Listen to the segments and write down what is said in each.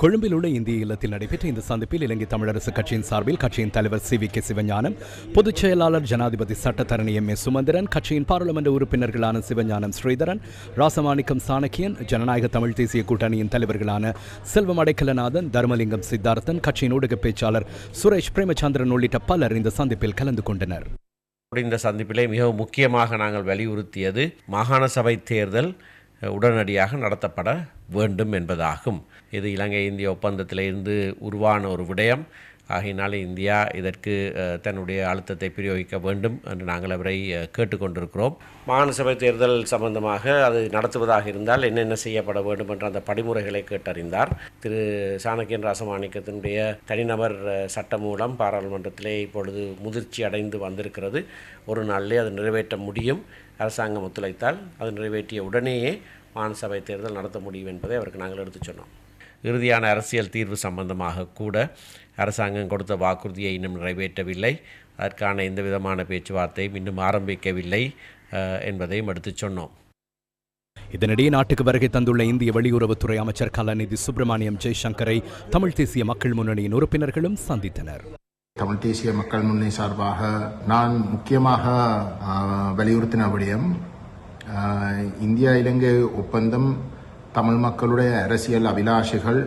கொழும்பில் உள்ள இந்திய இல்லத்தில் நடைபெற்ற இந்த சந்திப்பில் இலங்கை தமிழரசு கட்சியின் சார்பில் கட்சியின் தலைவர் சி வி கே சிவஞானம் பொதுச் செயலாளர் ஜனாதிபதி சட்டத்தரணி எம் ஏ சுமந்திரன் கட்சியின் பாராளுமன்ற உறுப்பினர்களான சிவஞானம் ஸ்ரீதரன் ராசமாணிக்கம் சாணக்கியன் ஜனநாயக தமிழ் தேசிய கூட்டணியின் தலைவர்களான செல்வம் அடைக்கலநாதன் தர்மலிங்கம் சித்தார்த்தன் கட்சியின் ஊடக பேச்சாளர் சுரேஷ் பிரேமச்சந்திரன் உள்ளிட்ட பலர் இந்த சந்திப்பில் கலந்து கொண்டனர். இந்த சந்திப்பிலே மிகவும் முக்கியமாக நாங்கள் வலியுறுத்தியது மாகாண சபை தேர்தல் உடனடியாக நடத்தப்பட வேண்டும் என்பதாகும். இது இலங்கை இந்திய ஒப்பந்தத்திலிருந்து உருவான ஒரு விடயம். ஆகையினால் இந்தியா இதற்கு தன்னுடைய அழுத்தத்தை பிரயோகிக்க வேண்டும் என்று நாங்கள் அவரை கேட்டுக்கொண்டிருக்கிறோம். மாகாண சபை தேர்தல் சம்பந்தமாக அது நடத்துவதாக இருந்தால் என்னென்ன செய்யப்பட வேண்டும் என்ற அந்த படிமுறைகளை கேட்டறிந்தார். திரு. சாணக்கியன் ராசமாணிக்கத்தினுடைய தனிநபர் சட்டம் மூலம் பாராளுமன்றத்திலே இப்பொழுது முதிர்ச்சி அடைந்து வந்திருக்கிறது. ஒரு நாளிலே அது நிறைவேற்ற முடியும். அரசாங்கம் ஒத்துழைத்தால் அது நிறைவேற்றிய உடனேயே மாகாண சபை தேர்தல் நடத்த முடியும் என்பதை அவருக்கு நாங்கள் எடுத்துச் சொன்னோம். இறுதியான அரசியல் தீர்வு சம்பந்தமாக கூட அரசாங்கம் கொடுத்த வாக்குறுதியை இன்னும் நிறைவேற்றவில்லை. அதற்கான எந்த விதமான பேச்சுவார்த்தையும் இன்னும் ஆரம்பிக்கவில்லை என்பதையும் எடுத்துச் சொன்னோம். இதனிடையே நாட்டுக்கு வருகை தந்துள்ள இந்திய வெளியுறவுத்துறை அமைச்சர் கலாநிதி சுப்பிரமணியம் ஜெய்சங்கரை தமிழ் தேசிய மக்கள் முன்னணியின் உறுப்பினர்களும் சந்தித்தனர். தமிழ் தேசிய மக்கள் முன்னணி சார்பாக நான் முக்கியமாக வலியுறுத்தின விடயம் இந்தியா இலங்கை ஒப்பந்தம் தமிழ் மக்களுடைய அரசியல் அபிலாஷைகள்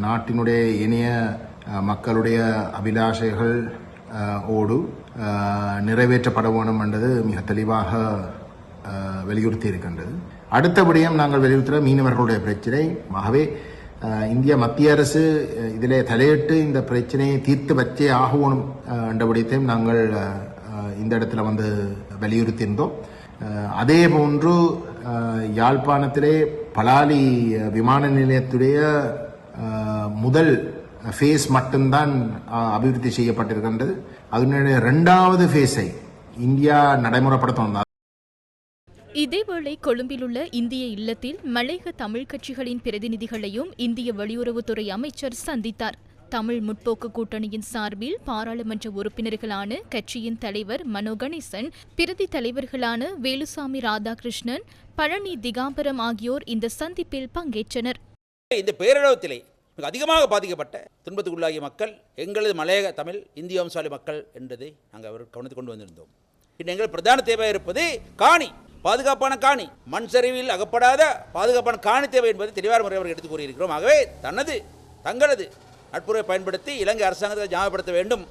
நாட்டினுடைய இணைய மக்களுடைய அபிலாஷைகள் ஓடு நிறைவேற்றப்பட வேண்டும் என்றது மிக தெளிவாக வலியுறுத்தி இருக்கின்றது அடுத்த விடயம் நாங்கள் வலியுறுத்துகிற மீனவர்களுடைய பிரச்சனை. ஆகவே இந்திய மத்திய அரசு இதிலே தலையிட்டு இந்த பிரச்சனையை தீர்த்து வச்சே ஆகணும் அஹ், என்ற விடயத்தையும் நாங்கள் இந்த இடத்துல வந்து வலியுறுத்தியிருந்தோம். அதே போன்று யாழ்ப்பாணத்திலே பலாலி விமான நிலையத்துடைய முதல் ஃபேஸ் மட்டும்தான் அபிவிருத்தி செய்யப்பட்டிருக்கின்றது. அதனுடைய இரண்டாவது ஃபேஸை இந்தியா நடைமுறைப்படுத்தணும் இதேவேளை கொழும்பிலுள்ள இந்திய இல்லத்தில் மலையக தமிழ் கட்சிகளின் பிரதிநிதிகளையும் இந்திய வெளியுறவுத்துறை அமைச்சர் சந்தித்தார். தமிழ் முற்போக்கு கூட்டணியின் சார்பில் பாராளுமன்ற உறுப்பினர்களான கட்சியின் தலைவர் மனோ கணேசன் பிரதி தலைவர்களான வேலுசாமி ராதாகிருஷ்ணன் பழனி திகாம்பரம் ஆகியோர் இந்த சந்திப்பில் பங்கேற்றனர். இந்த பேரளவத்திலே அதிகமாக பாதிக்கப்பட்ட துன்பத்துக்குள்ளாகிய மக்கள் எங்களது மலையக தமிழ் இந்திய வம்சாலி மக்கள் என்பதை நாங்கள் அவர் கவனத்துக்கு கொண்டு வந்திருந்தோம். இன்று எங்கள் பிரதான தேவை இருப்பது காணி பாதுகாப்பான காணி மண் சரிவில் அகப்படாத பாதுகாப்பான காணி தேவை என்பதை தெளிவான முறை அவர்கள் எடுத்து கூறியிருக்கிறோம். ஆகவே தனது தங்களது நட்புறவை பயன்படுத்தி இலங்கை அரசாங்கத்தை ஞாபகப்படுத்த வேண்டும்.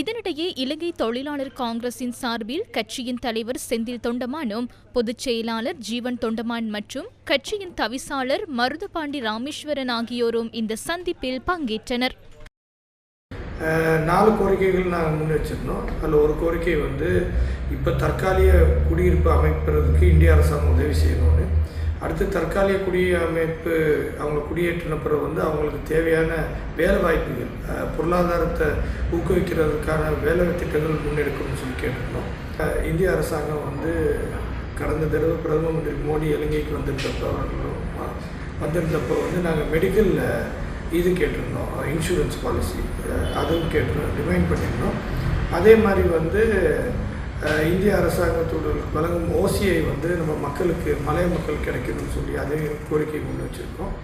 இதனிடையே இலங்கை தொழிலாளர் காங்கிரசின் சார்பில் கட்சியின் தலைவர் செந்தில் தொண்டமானும் பொதுச் செயலாளர் ஜீவன் தொண்டமான் மற்றும் கட்சியின் தவிசாளர் மருதுபாண்டி ராமேஸ்வரன் ஆகியோரும் இந்த சந்திப்பில் பங்கேற்றனர். நாலு கோரிக்கைகள் நாங்கள் முன் வச்சிருந்தோம் அதில் ஒரு கோரிக்கை வந்து இப்போ தற்காலிக குடியிருப்பு அமைப்பதற்கு இந்திய அரசாங்கம் உதவி செய்யணும்னு. அடுத்து தற்காலிக குடியமைப்பு அவங்க குடியேற்றின பிறகு வந்து அவங்களுக்கு தேவையான வேலை வாய்ப்புகள் பொருளாதாரத்தை ஊக்குவிக்கிறதுக்கான வேலை திட்டங்கள் முன்னெடுக்கணும்னு சொல்லி கேட்டிருந்தோம். இந்திய அரசாங்கம் வந்து கடந்த தடவை பிரதம மந்திரி மோடி இலங்கைக்கு வந்திருந்தப்போ அவர்களும் வந்திருந்தப்போ வந்து நாங்கள் மெடிக்கலில் இது கேட்டிருந்தோம் இன்சூரன்ஸ் பாலிசி அதுவும் கேட்டிருந்தோம் ரிமைண்ட் பண்ணியிருந்தோம். அதே மாதிரி வந்து இந்திய அரசாங்கத்தோடு வழங்கும் ஓசியை வந்து நம்ம மக்களுக்கு மலைய மக்கள் கிடைக்கணும்னு சொல்லி அதே கோரிக்கை முன் வச்சுருக்கோம்.